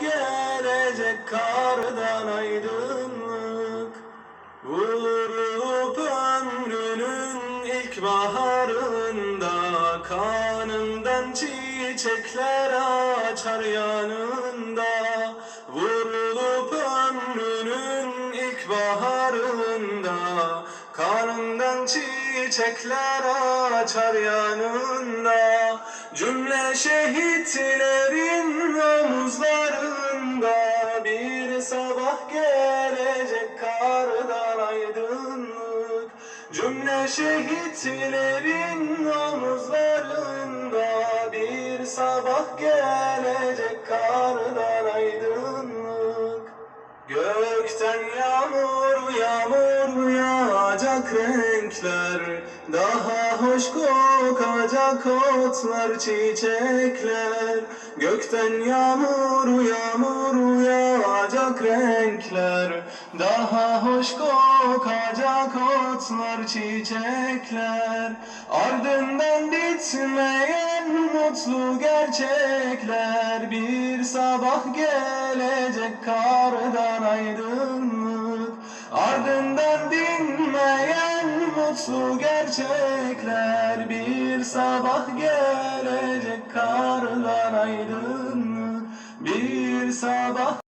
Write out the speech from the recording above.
gelecek kardan aydınlık. Vurup ömrünün ilk baharında Kanından çiçekler açar yanında. Vurulup ömrünün ilk baharında Karnından çiçekler açar yanında. Cümle şehitlerin sabah gelecek kardan aydınlık. Cümle şehitlerin omuzlarında. Bir sabah gelecek kardan aydınlık. Gökten yağmur yağmur yağacak renkler. Daha hoş kokacak otlar çiçekler. Gökten yağmur yağmur renkler Daha hoş kokacak otlar çiçekler. Ardından bitmeyen mutlu gerçekler. Bir sabah gelecek kardan aydınlık. Ardından dinmeyen mutlu gerçekler. Bir sabah gelecek kardan aydınlık. Bir sabah